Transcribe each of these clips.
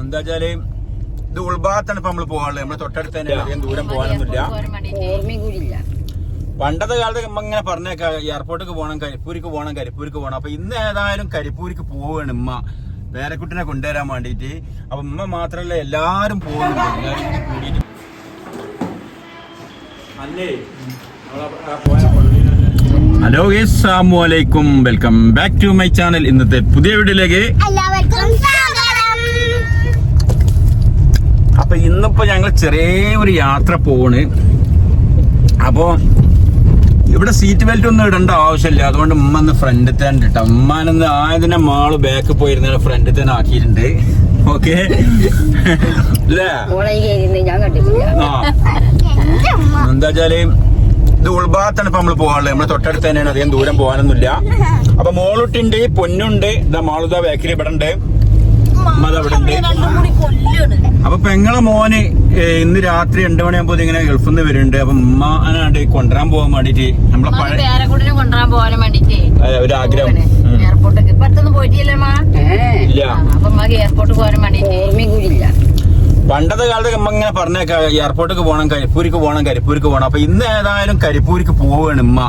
എന്താ വെച്ചാൽ ഇത് ഉൾഭാഗത്താണ് ഇപ്പൊ നമ്മൾ പോകാനുള്ളത്. നമ്മൾ തൊട്ടടുത്ത് തന്നെ അധികം ദൂരം പോകാനൊന്നുമില്ല. പണ്ടത്തെ കാലത്ത് നമ്മ ഇങ്ങനെ പറഞ്ഞേക്ക എയർപോർട്ടിക്ക് പോകണം കരിപ്പൂരിക്ക് പോകണം കരിപ്പൂരിക്ക് പോകണം അപ്പൊ ഇന്ന് ഏതായാലും കരിപ്പൂരിക്ക് പോവാണ് ഉമ്മ പേരക്കുട്ടിനെ കൊണ്ടുവരാൻ വേണ്ടിയിട്ട് അപ്പൊ ഉമ്മ മാത്രല്ല എല്ലാരും പോകുന്നുണ്ട് എല്ലാരും പോയാ കൂടിയിട്ട് ഹലോ അസ്സാമലൈക്കും welcome back to my channel ഇന്നത്തെ പുതിയ വീഡിയോയിലേക്ക് അപ്പൊ ഇന്നിപ്പോ ഞങ്ങൾ ചെറിയ ഒരു യാത്ര പോവാണ്. അപ്പോ ഇവിടെ സീറ്റ് ബെൽറ്റ് ഒന്നും ഇടേണ്ട ആവശ്യമില്ല. അതുകൊണ്ട് ഉമ്മ ഒന്ന് ഫ്രണ്ടിൽ തന്നെ ഇട്ട. ഉമ്മാനൊന്ന് ആയതിനെ മാൾ ബാക്ക് പോയിരുന്ന ഫ്രണ്ടിൽ തന്നെ ആക്കിയിട്ടുണ്ട്. ഓക്കെ എന്താ വെച്ചാൽ ഇത് ഉൾഭാഗത്താണ് ഇപ്പൊ നമ്മൾ പോകാനുള്ളത്. നമ്മൾ തൊട്ടടുത്ത് തന്നെയാണ്. അധികം ദൂരം പോകാനൊന്നുമില്ല. അപ്പൊ മോളുട്ടുണ്ട് പൊന്നുണ്ട്. ഇതാ മാളുത ബേക്കറി ഇവിടെ ഉണ്ട് ഇവിടെ ഉണ്ട് അപ്പൊ പെങ്ങളെ മോന് ഇന്ന് രാത്രി രണ്ടു മണിയാകുമ്പോ ഇങ്ങനെ ഗൾഫിൽ നിന്ന് വരുന്നുണ്ട്. അപ്പൊ ഉമ്മാനാണ്ട് കൊണ്ടുവരാൻ പോകാൻ വേണ്ടിട്ട് നമ്മളെ കൊണ്ടുവരാൻ പോകാൻ വേണ്ടിട്ട് ഒരു ആഗ്രഹം. എയർപോർട്ടൊക്കെ പോയിട്ടില്ലേ ഇല്ല. അപ്പൊ എയർപോർട്ട് പോകാൻ വേണ്ടിട്ട് ഓർമ്മയും കൂടി ഇല്ല. പണ്ടത്തെ കാലത്ത് നമ്മ ഇങ്ങനെ പറഞ്ഞേക്ക എയർപോർട്ടിക്ക് പോകണം കരിപ്പൂരിക്ക് പോകണം കരിപ്പൂരിക്ക് പോകണം അപ്പൊ ഇന്ന് ഏതായാലും കരിപ്പൂരിക്ക് പോവുകയാണ് ഉമ്മ.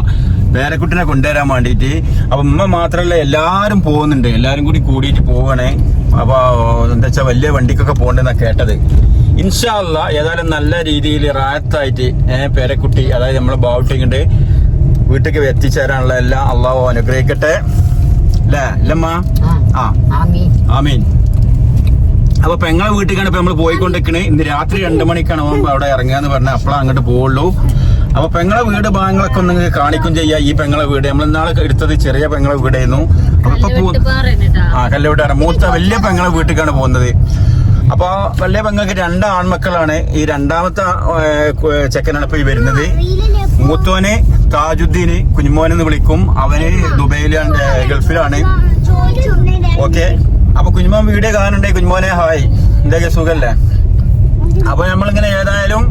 പേരക്കുട്ടിനെ കൊണ്ടുവരാൻ വേണ്ടിയിട്ട്. അപ്പൊ ഉമ്മ മാത്രല്ല എല്ലാരും പോകുന്നുണ്ട്. എല്ലാരും കൂടി കൂടിയിട്ട് പോവണേ. അപ്പൊ എന്താ വെച്ചാ വലിയ വണ്ടിക്കൊക്കെ പോകണ്ടെന്നാ കേട്ടത്. ഇൻഷാല്ല ഏതായാലും നല്ല രീതിയിൽ റായത്തായിട്ട് ഏഹ് പേരക്കുട്ടി അതായത് നമ്മളെ ബാവുട്ടിങ്ങണ്ട് വീട്ടിലേക്ക് എത്തിച്ചേരാനുള്ള എല്ലാം അള്ളാഹു അനുഗ്രഹിക്കട്ടെ. അല്ലേ ഇല്ലമ്മ? ആ. ആമീൻ. അപ്പൊ പെങ്ങളെ വീട്ടിലേക്കാണ് ഇപ്പൊ നമ്മൾ പോയിക്കൊണ്ടിരിക്കണേ. ഇന്ന് രാത്രി രണ്ടു മണിക്കാണ് നമ്മൾ അവിടെ ഇറങ്ങാന്ന് പറഞ്ഞാൽ അപ്പോഴാണ് അങ്ങോട്ട് പോവുള്ളൂ. അപ്പൊ പെങ്ങളെ വീട് ഭാഗങ്ങളൊക്കെ ഒന്ന് നിങ്ങൾക്ക് കാണിക്കും ചെയ്യാം. ഈ പെങ്ങളെ വീട്. നമ്മൾ ഇന്നാളെ എടുത്തത് ചെറിയ പെങ്ങളെ വീടായിരുന്നു. അപ്പൊ ആ കല്ലുവിട്ടാണ് മൂത്ത വലിയ പെങ്ങളെ വീട്ടിലേക്കാണ് പോകുന്നത്. അപ്പൊ വലിയ പെങ്ങൾക്ക് രണ്ട് ആൺമക്കളാണ്. ഈ രണ്ടാമത്തെ ചെക്കനാണ് ഇപ്പൊ ഈ വരുന്നത്. മൂത്തോനെ താജുദ്ദീന് കുഞ്ഞുമോനെന്ന് വിളിക്കും. അവന് ദുബൈയിലാണ് ഗൾഫിലാണ്. ഓക്കെ. അപ്പൊ കുഞ്ഞുമോൻ വീഡിയോ കാണുന്നുണ്ടേ. കുഞ്ഞുമോനെ ഹായ് എന്തൊക്കെ സുഖല്ലേ? അപ്പൊ നമ്മളിങ്ങനെ ഏതായാലും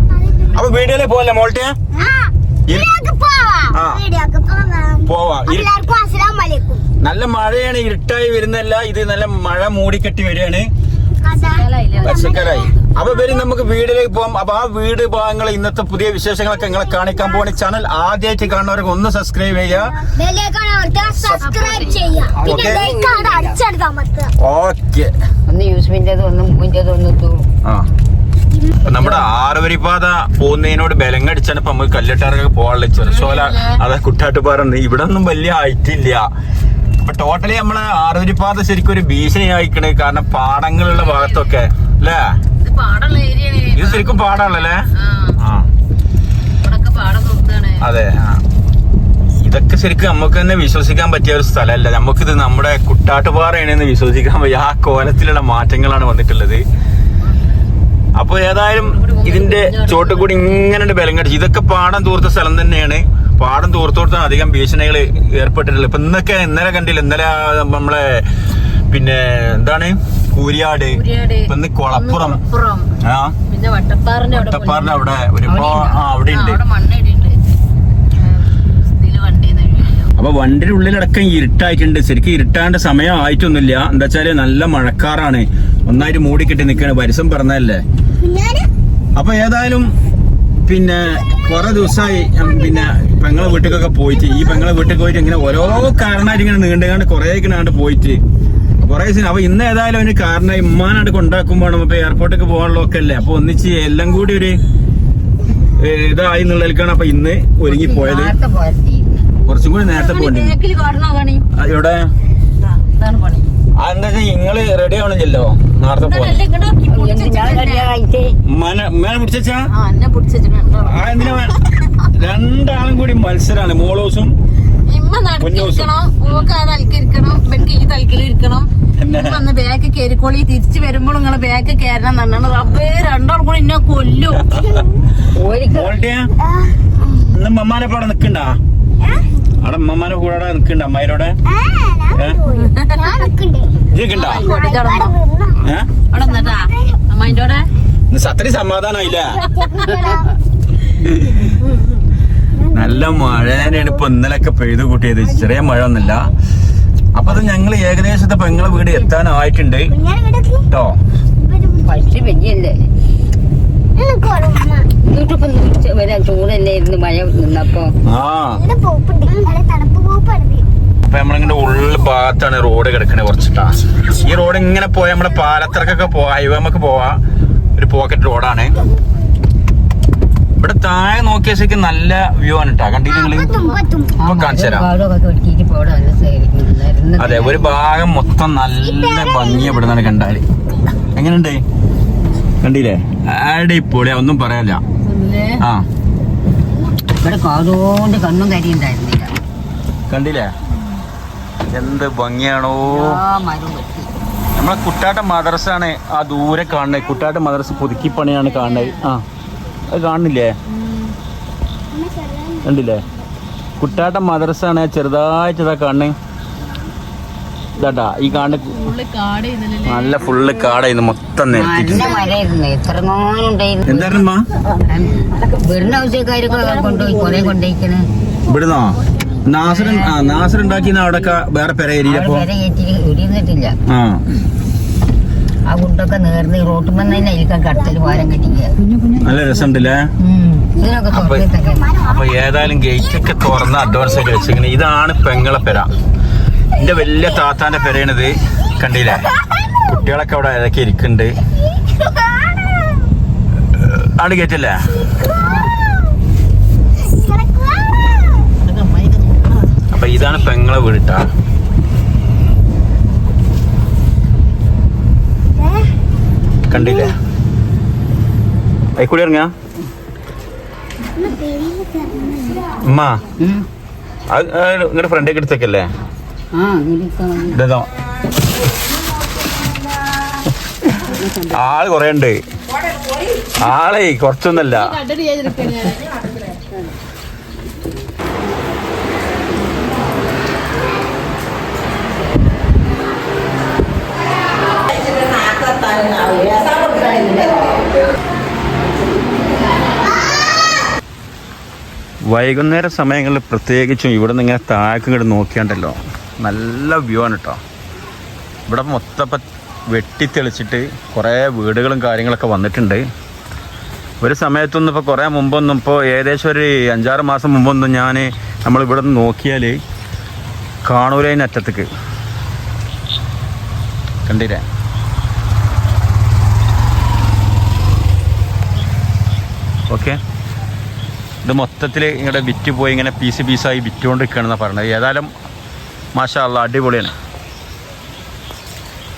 അപ്പൊ വീഡിയോയിൽ പോലെ മോൾട്ടിയ. പോവാ. നല്ല മഴയാണ് ഇരുട്ടായി വരുന്നല്ല ഇത് നല്ല മഴ മൂടിക്കെട്ടി വരികയാണ്. പച്ചക്കറായി. അപ്പൊ വരും നമുക്ക് വീടിലേക്ക് പോകാം അപ്പൊ ആ വീട് ഭാഗങ്ങൾ ഇന്നത്തെ പുതിയ വിശേഷങ്ങളൊക്കെ നിങ്ങളെ കാണിക്കാൻ പോകണ ചാനൽ ആദ്യമായിട്ട് കാണുന്നവർക്ക് ഒന്ന് സബ്സ്ക്രൈബ് ചെയ്യുക. ഓക്കേ. ഒന്ന് യൂസ്മിന്റെത് ഒന്ന് മുന്റെത് ഒന്ന് തൂ ആ. നമ്മുടെ ആറുവരിപ്പാത പോകുന്നതിനോട് ബലങ്ങടിച്ചാണ് ഇപ്പൊ നമുക്ക് കല്ലിട്ടാറൊക്കെ പോകാനുള്ള ചെറുസോല അതെ കുട്ടാട്ടുപാറ ഇവിടെ ഒന്നും വലിയ ആയിട്ടില്ല അപ്പൊ ടോട്ടലി നമ്മളെ ആറുവരിപ്പാത ശരിക്കും ഒരു ഭീഷണി ആയിക്കണേ കാരണം പാടങ്ങളുള്ള ഭാഗത്തൊക്കെ അല്ലേ? പാടുള്ള ഏരിയ ഇത് ശരിക്കും പാടാണല്ലേ? അതെ ഇതൊക്കെ ശരിക്കും നമുക്ക് തന്നെ വിശ്വസിക്കാൻ പറ്റിയ ഒരു സ്ഥലമല്ല. നമുക്കിത് നമ്മുടെ കുട്ടാട്ടുപാറയാണെന്ന് വിശ്വസിക്കാൻ പറ്റിയ ആ കോലത്തിലുള്ള മാറ്റങ്ങളാണ് വന്നിട്ടുള്ളത്. അപ്പൊ ഏതായാലും ഇതിന്റെ ചോട്ട് കൂടി ഇങ്ങനെ ബലം കടിച്ചു ഇതൊക്കെ പാടം തൂർത്ത സ്ഥലം തന്നെയാണ്. പാടം തൂർത്തോടത്താണ് അധികം ഭീഷണികൾ ഏർപ്പെട്ടിട്ടുള്ളത്. ഇപ്പൊ ഇന്നൊക്കെ ഇന്നലെ കണ്ടില്ല. ഇന്നലെ നമ്മളെ പിന്നെ എന്താണ്? കൂരിയാട്. ഇപ്പൊ ഇന്ന് കൊളപ്പുറം. ആ. പിന്നെ വട്ടപ്പാറിന്റെ അവിടെ ഒരുപാട് ആ അവിടെ ഉണ്ട് അപ്പൊ വണ്ടിയുടെ ഉള്ളിലടക്കം ഇരുട്ടായിട്ടുണ്ട്. ശരിക്കും ഇരുട്ടാണ്ട് സമയം ആയിട്ടൊന്നുമില്ല. എന്താ വെച്ചാൽ നല്ല മഴക്കാറാണ്. ഒന്നായിട്ട് മൂടിക്കെട്ടി നിൽക്കുകയാണ് പരിസം പറഞ്ഞതല്ലേ? അപ്പൊ ഏതായാലും പിന്നെ കുറെ ദിവസമായി പിന്നെ പെങ്ങളെ വീട്ടിലൊക്കെ പോയിട്ട്. ഈ പെങ്ങളെ വീട്ടിൽ പോയിട്ട് ഇങ്ങനെ ഓരോ കാരണമായിട്ട് ഇങ്ങനെ നീണ്ടുകാണ്ട് കുറെ ഇങ്ങനെ പോയിട്ട് കുറെ ദിവസം അപ്പൊ ഇന്ന് ഏതായാലും അവന് കാരണം ഇമ്മാനായിട്ട് കൊണ്ടാക്കുമ്പോൾ ഇപ്പൊ എയർപോർട്ടിലേക്ക് പോകാനുള്ള ഒക്കെ അല്ലേ അപ്പൊ ഒന്നിച്ച് എല്ലാം കൂടി ഒരു ഇതായി എന്നുള്ളതിലേക്കാണ് അപ്പൊ ഇന്ന് ഒരുങ്ങി പോയത് കുറച്ചും കൂടി നേരത്തെ പോകണ്ടി? ഇവിടെ ഇതാണ് പണി? അതെന്താ വെച്ചാ നിങ്ങൾ റെഡി ആവണില്ലല്ലോ? നേരത്തെ രണ്ടാളും കൂടി മത്സരാണ്. മോളോസും കുഞ്ഞോസും ഇരിക്കണം? ഇമ്മ വന്ന് ബാഗ് കയറിക്കോളി തിരിച്ചു വരുമ്പോൾ നിങ്ങളെ ബാഗ് കയറണം എന്നാണ് റബ്ബേ രണ്ടാൾ കൂടി എന്നെ കൊല്ലും. ഇന്ന് മമ്മാനെ പാടെ നിക്കണ്ട അവിടെ മമ്മാനെ കൂടെ നിക്കണ്ട അമ്മായിരോടെ അത്രയും സമാധാനായില്ലേ നല്ല മഴ തന്നെയാണ് ഇപ്പൊ ഇന്നലൊക്കെ പെയ്തു കൂട്ടിയത്. ചെറിയ മഴ ഒന്നുമില്ല അപ്പൊ അത് ഞങ്ങൾ ഏകദേശത്തെ പെങ്ങളെ വീട് എത്താനായിട്ടുണ്ട്. കേട്ടോ അപ്പൊ നമ്മളിങ്ങനെ ഉള്ള ഭാഗത്താണ് റോഡ് കിടക്കണേ കുറച്ചിട്ടാ. ഈ റോഡ് ഇങ്ങനെ പോയാൽ നമ്മളെ പാലത്തിറക്കൊക്കെ പോവാ ഹൈവേ നമുക്ക് പോവാ. ഒരു പോക്കറ്റ് റോഡാണ്. ഇവിടെ താഴെ നോക്കിയ ശരിക്ക് നല്ല വ്യൂ ആണ് കേട്ടോ കണ്ടില്ല ഇപ്പൊ കാണിച്ചു തരാം. അതെ ഒരു ഭാഗം മൊത്തം നല്ല ഭംഗി ഇവിടെ നിന്നാണ് കണ്ടാൽ. എങ്ങനെയുണ്ട്? കണ്ടില്ലേ? അടിപൊളിയാ ഒന്നും പറയാല്ല ആ. കണ്ടില്ലേ? എന്ത് ഭംഗിയാണോ. നമ്മളെ കുട്ടാട്ട മദർസാണ് ആ ദൂരെ കാണുന്നത്. കുട്ടാട്ട മദർസ് പുതുക്കി പണിയാണ് കാണുന്നത്. ആ. അത് കാണുന്നില്ലേ കണ്ടില്ലേ? കുട്ടാട്ട മദ്രസ ആണ് ചെറുതായിട്ട് ഇതാ കാണുന്നത് ഇതാട്ടാ ഈ കാണ് നല്ല ഫുള്ള് കാടായിരുന്നു മൊത്തം എന്തായിരുന്നു ഇവിടുന്നോ നാസർ നാസർ ഉണ്ടാക്കിയ അവിടെ വേറെ പെരയേരി അവിടെ ഏരിയപ്പോ വരെ കയറ്റി ഉരിയുന്നിട്ടില്ല ആ. ആ കുട്ടൊക്കെ നേർന്ന് ഈ റോട്ടും തന്നെ അതിലേക്കാൻ കടത്തിൽ വാരം കെട്ടിക്കുക. നല്ല രസമുണ്ടല്ലേ? ഇതിനൊക്കെ അപ്പൊ തുറന്നിട്ടൊക്കെ അപ്പൊ ഏതായാലും ഗേറ്റ് ഒക്കെ തുറന്ന് അഡ്വാൻസ് ഒക്കെ വെച്ചിങ്ങനെ ഇതാണ് പെങ്ങളെ പെര. എന്റെ വലിയ താത്താന്റെ പെരയാണിത്. കണ്ടില്ലേ? കുട്ടികളൊക്കെ അവിടെ ഏതൊക്കെ ഇരിക്കുന്നുണ്ട്. ആണ് ഗേറ്റല്ലേ അപ്പൊ ഇതാണ് പെങ്ങളെ വീടിട്ടാ കണ്ടില്ലേ? അയക്കൂടി ഇറങ്ങാ ഉമ്മ അത് നിങ്ങളുടെ ഫ്രണ്ടേക്ക് എടുത്തേക്കല്ലേ? ആൾ കൊറേ ഉണ്ട്. ആളെ കുറച്ചൊന്നല്ല. വൈകുന്നേര സമയങ്ങളിൽ പ്രത്യേകിച്ചും ഇവിടെ നിന്ന് ഇങ്ങനെ താഴേക്ക് ഇങ്ങോട്ട് നോക്കിയാണ്ടല്ലോ. നല്ല വ്യൂ ആണ് കേട്ടോ ഇവിടെ മൊത്തപ്പ വെട്ടിത്തെളിച്ചിട്ട് കുറേ വീടുകളും കാര്യങ്ങളൊക്കെ വന്നിട്ടുണ്ട്. ഒരു സമയത്തൊന്നും ഇപ്പോൾ കുറേ മുമ്പൊന്നും ഇപ്പോൾ ഏകദേശം ഒരു അഞ്ചാറ് മാസം മുമ്പൊന്നും ഞാൻ നമ്മൾ ഇവിടെ നിന്ന് നോക്കിയാൽ കാണൂലതിന് അറ്റത്തേക്ക് കണ്ടില്ലേ? ഓക്കെ. ഇത് മൊത്തത്തിൽ ഇങ്ങോട്ട് വിറ്റ് പോയി ഇങ്ങനെ പീസ് പീസായി വിറ്റുകൊണ്ട് നിൽക്കുകയാണെന്നാണ് പറഞ്ഞത് ഏതായാലും മാഷാ അടിപൊളിയാണ്.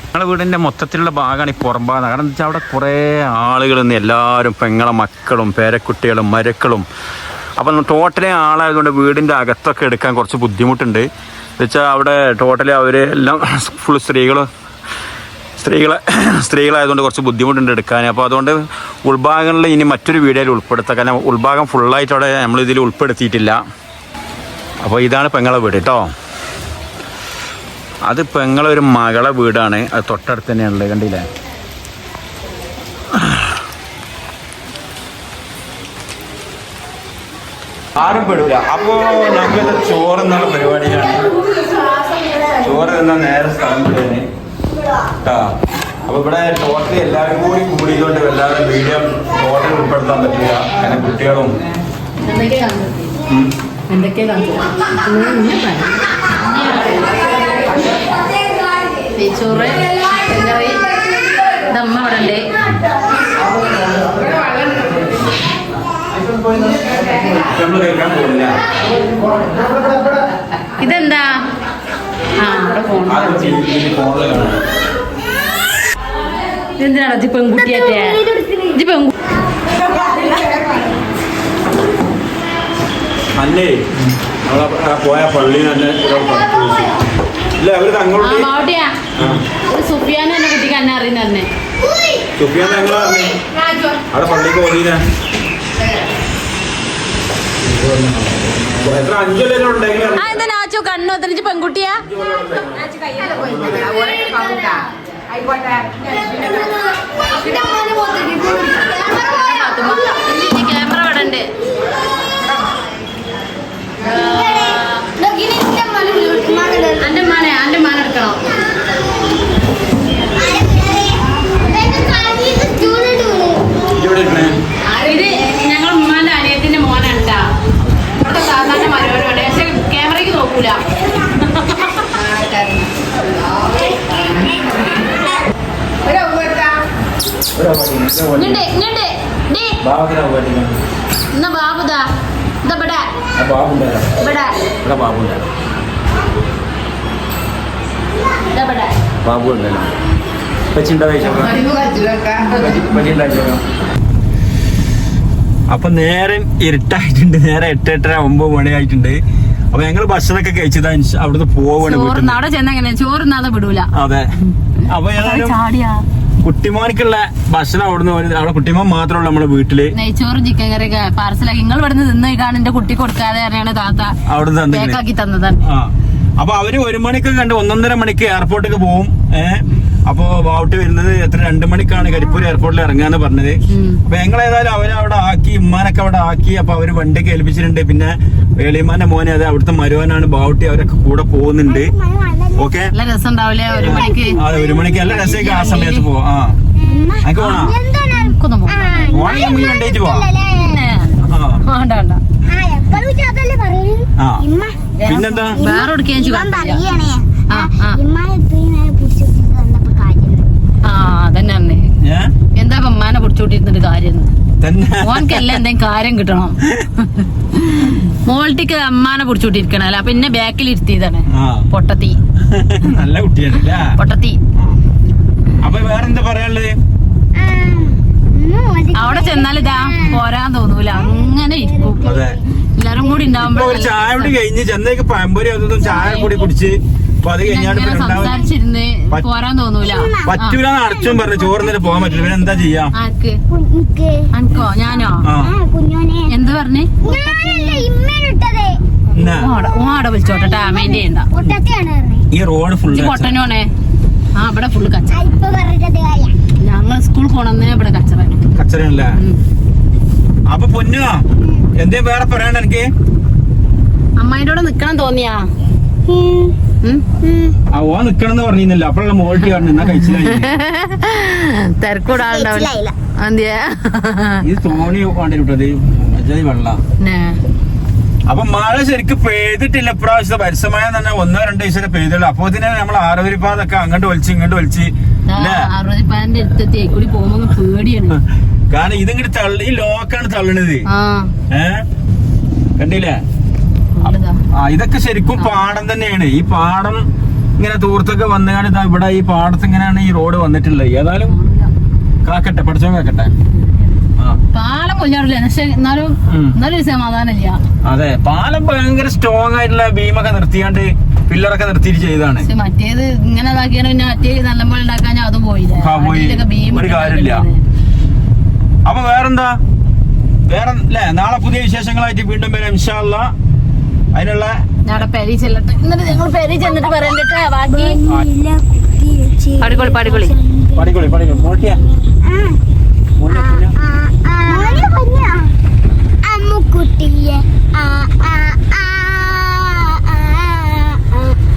ഞങ്ങളുടെ വീടിന്റെ മൊത്തത്തിലുള്ള ഭാഗമാണ് ഈ പുറം ഭാഗം കാരണം എന്താ അവിടെ കുറേ ആളുകൾ നിന്ന് എല്ലാവരും പെങ്ങളെ മക്കളും പേരക്കുട്ടികളും മരക്കളും. അപ്പം ടോട്ടലി ആളായതുകൊണ്ട് വീടിന്റെ അകത്തൊക്കെ എടുക്കാൻ കുറച്ച് ബുദ്ധിമുട്ടുണ്ട്. വെച്ചാൽ അവിടെ ടോട്ടലി അവർ എല്ലാം ഫുൾ സ്ത്രീകൾ സ്ത്രീകളെ സ്ത്രീകളായതുകൊണ്ട് കുറച്ച് ബുദ്ധിമുട്ടുണ്ട് എടുക്കാൻ. അപ്പോൾ അതുകൊണ്ട് ഉൾഭാഗങ്ങളിൽ ഇനി മറ്റൊരു വീഡിയോയിൽ ഉൾപ്പെടുത്താം. കാരണം ഉൾഭാഗം ഫുള്ളായിട്ട് അവിടെ നമ്മൾ ഇതിൽ ഉൾപ്പെടുത്തിയിട്ടില്ല. അപ്പോൾ ഇതാണ് പെങ്ങളെ വീട് കേട്ടോ. അത് പെങ്ങളെ ഒരു മകളെ വീടാണ്. അത് തൊട്ടടുത്ത് തന്നെയാണുള്ളത് കണ്ടില്ലേ? ആരും പെടില്ല അപ്പോൾ നമുക്ക് ചോറ് എന്നുള്ള പരിപാടിയാണ്. ചോറ് തിന്നാൻ നേരെ സ്ഥലം അപ്പൊ ഇവിടെ ടോട്ടലി എല്ലാവരും കൂടി കൂടിയതുകൊണ്ട് എല്ലാവരും വീഡിയോ ടോട്ടൽ ഉൾപ്പെടുത്താൻ പറ്റില്ല. അങ്ങനെ കുട്ടികളും. ചിക്കൻ കറി ദമ്മ ഉണ്ട് നമ്മൾ കേൾക്കാൻ ഇതെന്തിനാണ് ജി പെൺകുട്ടിയാറ്റേ ജി പെൺകുട്ടി അല്ലേ? നമ്മളെ പോയ പള്ളി നല്ല ഇല്ല അവർ തങ്ങളുടെ സുഫിയാനും എന്നെ കുട്ടിക്ക് എന്നെ അറിയുന്ന തന്നെ. സുഫിയാൻ ഞങ്ങൾ അവിടെ പള്ളിക്ക് പോലീന എത്ര അഞ്ചല്ലെല്ലാം ഉണ്ടെങ്കിൽ ആ എന്താ നാച്ചോ? കണ്ണു അത്രഞ്ച് പെൺകുട്ടിയാ? ക്യാമറ എന്റെ മാനെ അന്റെ മാനെ ഇങ്ങണ്ട് ബാബു ഉണ്ടല്ലോ. പച്ചിണ്ടോ അപ്പൊ നേരെ ഇരുട്ടായിട്ടുണ്ട്. നേരെ എട്ട് എട്ടര ഒമ്പത് മണിയായിട്ടുണ്ട്. അപ്പൊ ഞങ്ങൾ ഭക്ഷണമൊക്കെ കഴിച്ചതാ. അവിടുന്ന് പോവാണ് അവിടെ ചെന്നെങ്ങനെ ചോറുന്നാതെ വിടൂല. അതെ. അപ്പൊ കുട്ടിമാർക്കുള്ള ഭക്ഷണം അവിടുന്ന് അവിടെ കുട്ടിമാൻ മാത്രമുള്ള നമ്മുടെ വീട്ടിൽ. നെയ്ച്ചോറും ചിക്കൻ കറി പാർസലാക്കി. നിങ്ങൾ ഇവിടുന്ന് നിന്ന് കാണും എന്റെ കുട്ടി കൊടുക്കാതെ അറിയാണ് താത്ത അവിടുന്ന് തന്നതാണ്. ആ. അപ്പൊ അവർ ഒരു മണിക്ക് കണ്ട് ഒന്നൊന്നര മണിക്ക് എയർപോർട്ടിലേക്ക് പോവും. ഏഹ് അപ്പൊ ബാവുട്ടി വരുന്നത് എത്ര രണ്ടു മണിക്കാണ് കരിപ്പൂർ എയർപോർട്ടിൽ ഇറങ്ങാന്ന് പറഞ്ഞത്. അപ്പൊ ഞങ്ങൾ ഏതായാലും അവരെ അവിടെ ആക്കി ഉമ്മാനൊക്കെ അവിടെ ആക്കി അപ്പൊ അവർ വണ്ടി കേൾപ്പിച്ചിട്ടുണ്ട്. പിന്നെ വേളിമാന്റെ മോനെ അതെ അവിടുത്തെ മരുവാനാണ് ബാവുട്ടി അവരൊക്കെ കൂടെ പോകുന്നുണ്ട്. ഓക്കെ? നല്ല രസം ഉണ്ടാവില്ലേ ഒരു മണിക്ക്. അതെ ഒരു മണിക്ക് നല്ല രസമൊക്കെ ആ സമയത്ത് പോവാം. ആ. എനിക്ക് പോണോ? പോവാം. പിന്നെ, ആ. പിന്നെന്താ? വേറെ. പറയണേ ആ, അതന്നെ ഏ? എന്താ അമ്മാനെ ഉമ്മാനെ പിടിച്ചോട്ടിരുന്നിട്ട് കാര്യം? തന്നെ. എന്തെങ്കിലും കാര്യം കിട്ടണം. മോൾട്ടിക്ക് അമ്മാനെ പിടിച്ചോട്ടിരിക്കണ അല്ല? പിന്നെ ബാക്കിൽ ഇരുത്തിയതാണ് പൊട്ടത്തി. നല്ല കുട്ടിയാണ് പൊട്ടത്തി. അപ്പൊ വേറെന്താ പറയാനുള്ളത്? അവിടെ ചെന്നാൽ ഇതാ പോരാൻ തോന്നൂല. അങ്ങനെ ഇരിക്കും. എല്ലാരും കൂടി ഒരു ചായ കൂടി കഴിഞ്ഞ് ചെന്നൈക്ക് പഴംപൊരി അതൊന്നും ചായ കൂടി കുടിച്ച് അപ്പൊ അത് കഴിഞ്ഞാണ് സംസാരിച്ചിരുന്ന് പോരാൻ തോന്നൂല. പറ്റൂല അടച്ചും പറഞ്ഞു. ചോറിന്നിട്ട് പോകാൻ പറ്റില്ല പിന്നെ എന്താ ചെയ്യാ? അനക്കോ? ഞാനോ? എന്ത് പറഞ്ഞു? ഓടെ വിളിച്ചോട്ടെ അമ്മേന്റെ ഈ റോഡ് ഫുള്ള് ഇജ്ജ് പൊട്ടനോണേ ആ ഇവിടെ ഫുള്ള് കച്ചറ ഞങ്ങൾ സ്കൂൾ പോണെന്നേ ഇവിടെ കച്ചറ കച്ചറയല്ലേ അപ്പൊ പൊന്നു എന്തേ വേറെ പറയണ്ട എനിക്ക് അമ്മായിട്ടോടെ കൂടെ നിക്കണം തോന്നിയാ. ഓ നിക്കണെന്ന് പറഞ്ഞില്ല അപ്പോഴുള്ള മോൾട്ടി പറഞ്ഞു എന്നാ കഴിച്ചില്ല ഇത് തോണി വെള്ള. അപ്പൊ മഴ ശരിക്കും പെയ്തിട്ടില്ല. ഇപ്രാവശ്യത്തെ പരിസമയം തന്നെ ഒന്നോ രണ്ടോ ദിവസം പെയ്തുള്ളൂ. അപ്പൊ തന്നെ നമ്മൾ ആറവരിപ്പാതൊക്കെ അങ്ങോട്ട് വലിച്ച് ഇങ്ങോട്ട് വലിച്ച് അറുപതിപ്പാന്റെ അടുത്തെത്തി കൂടി പോകുമ്പോ പേടിയാണ്. കാരണം ഇതിങ്ങോട്ട് തള്ളി ഈ ലോക്കാണ് തള്ളണത്. ഏ? കണ്ടില്ലേ? ആ ഇതൊക്കെ ശരിക്കും പാടം തന്നെയാണ്. ഈ പാടം ഇങ്ങനെ തൂർത്തൊക്കെ വന്നാണ് ഇതാ ഇവിടെ ഈ പാടത്ത് ഇങ്ങനെയാണ് ഈ റോഡ് വന്നിട്ടുള്ളത്. ഏതായാലും കാക്കട്ടെ പഠിച്ചോ കാക്കട്ടെ. പാലം കൊല്ലാറില്ല പക്ഷെ എന്നാലും എന്നാലും സമാധാനമില്ല. അതെ പാലം ഭയങ്കര സ്ട്രോങ് ആയിട്ടുള്ള ഭീമൊക്കെ നിർത്തിയാണ്ട് പില്ലറൊക്കെ നിർത്തിയിട്ട് ചെയ്താണ് മറ്റേത് ഇങ്ങനെ ഇതാക്കിയാണ് പിന്നെ മറ്റേ നല്ലപോലെ ഉണ്ടാക്കാൻ അതും പോയില്ല? ഒരു കാര്യമില്ല. അപ്പൊ വേറെന്താ വേറെ അല്ലേ നാളെ പുതിയ വിശേഷങ്ങളായിട്ട് വീണ്ടും വരാം ഇൻഷാല്ല അതിനുള്ള ഞങ്ങളുടെ പെരി ചെല്ലട്ടെ എന്നിട്ട് ഞങ്ങൾ പെരി ചെന്നിട്ട് പറയണ്ടിട്ട് ബാക്കി പാടിക്കോളി പാടിക്കോളി പണിക്കൊളി പണിക്കൊളി മോട്ടിയാ അമ്മുക്കുട്ടിയെ ആ ആ ആ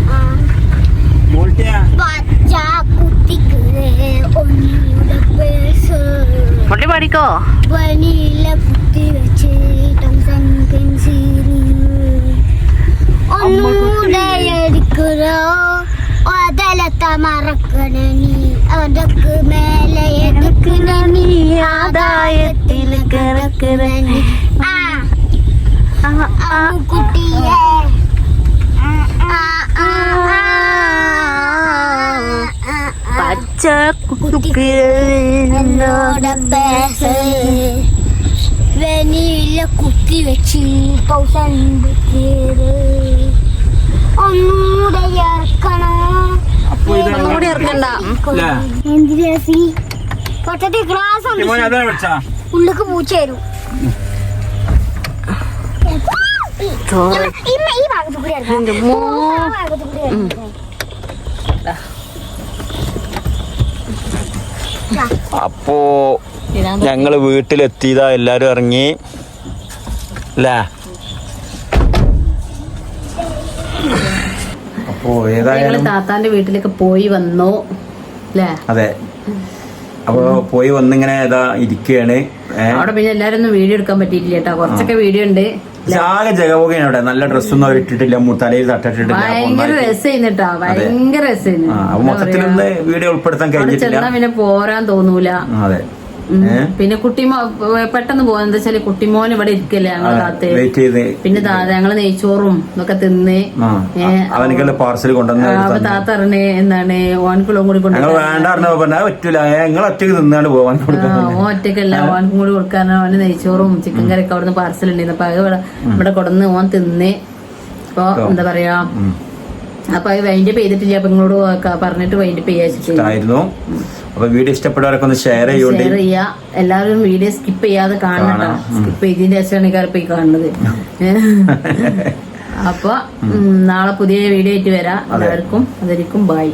ആ മോട്ടിയാ പച്ച കുട്ടിക്ക് ഒന്നിയുടെ പേസ് പൊട്ടി പാടിക്കോ വനില കുത്തി വെച്ച് ടംസൺ പെൻസിൽ ഒന്നൂടെ എടുക്കറോ അതലത്ത മറക്കണ നീ. അതൊക്കെ മേലെ എടുക്കണ നീ. ആദായത്തിൽ കിടക്കണ നീ. ആ. കുട്ടിയെ പച്ച എന്നോട് പേസ് കുത്തി വെച്ച് ഒന്നൂടെ ഇറക്കണോ ഒന്നുകൂടി ഇറക്കണ്ട? എന്തിനാ സി പൊട്ടത്തി ഗ്ലാസ് ഉള്ളിക്ക് പൂച്ച വരും ഈ ഭാഗത്ത് കൂടി ഇറക്കാം ആ ഭാഗത്ത് കൂടി ഇറക്കാം അപ്പോ ഞങ്ങൾ വീട്ടിലെത്തിയതാ എല്ലാരും ഇറങ്ങി. അല്ലേ അപ്പോ ഏതായാലും താത്താന്റെ വീട്ടിലേക്ക് പോയി വന്നു. അല്ലേ അതെ. അപ്പോ പോയി വന്നിങ്ങനെ ഇതാ ഇരിക്കുകയാണ് അവിടെ പിന്നെ എല്ലാരും ഒന്നും വീഡിയോ എടുക്കാൻ പറ്റിയിട്ടില്ല കേട്ടോ. കുറച്ചൊക്കെ വീഡിയോ ഉണ്ട്. ആകെ ജഗബോഗയാണ് അവിടെ. നല്ല ഡ്രസ്സൊന്നും അവർ ഇട്ടിട്ടില്ല. തലയിൽ തട്ടിട്ടിട്ടില്ല. ഭയങ്കര രസമായിട്ടാ രസമായിരുന്നിട്ടാ ഭയങ്കര രസമായിരുന്നു മൊത്തത്തിലൊന്ന് വീഡിയോ ഉൾപ്പെടുത്താൻ കഴിഞ്ഞിട്ടില്ല. പിന്നെ പോരാൻ തോന്നൂല. അതെ? പിന്നെ കുട്ടിമോ പെട്ടെന്ന് പോകുന്നത് എന്താ വെച്ചാൽ കുട്ടിമോൻ ഇവിടെ ഇരിക്കല്ലേ ഞങ്ങളെ താത്ത് പിന്നെ താത്ത ഞങ്ങൾ നെയ്ച്ചോറും ഇതൊക്കെ തിന്ന്. ഏ, പാർസൽ കൊണ്ടുവന്ന് അപ്പൊ താത്ത അറിഞ്ഞേ എന്താണ് ഓൻകുളം കൂടി കൊണ്ട് ഞങ്ങൾ വേണ്ട പറ്റൂല. നിങ്ങൾ ഒറ്റയ്ക്ക് തിന്നാണ്ട് പോവാൻ ഓ ഒറ്റക്കല്ല ഓൻകും കൂടി കൊടുക്കാൻ ഓന് നെയ്ച്ചോറും ചിക്കൻ കറിയൊക്കെ അവിടുന്ന് പാർസൽ ഉണ്ടായിരുന്നു അപ്പൊ അത് ഇവിടെ കൊടുന്ന് ഓൻ തിന്ന്. ഇപ്പൊ എന്താ പറയാ? അപ്പൊ വൈൻഡപ്പ് ചെയ്തിട്ടില്ല അപ്പൊ നിങ്ങളോട് പറഞ്ഞിട്ട് വൈൻഡപ്പ് ചെയ്യാതിരുന്നു അപ്പൊ വീഡിയോ ഇഷ്ടപ്പെട്ടവരൊക്കെ ഒന്ന് ഷെയർ ചെയ്യുകൊണ്ട് ഷെയർ ചെയ്യാ. എല്ലാവരും വീഡിയോ സ്കിപ്പ് ചെയ്യാതെ കാണണം സ്കിപ്പ് ചെയ്തതിന്റെ ശേഷമാണ് ഈ പോയി കാണുന്നത്. അപ്പൊ നാളെ പുതിയ വീഡിയോ ആയിട്ട് വരാം. എല്ലാവർക്കും അതായിരിക്കും ബൈ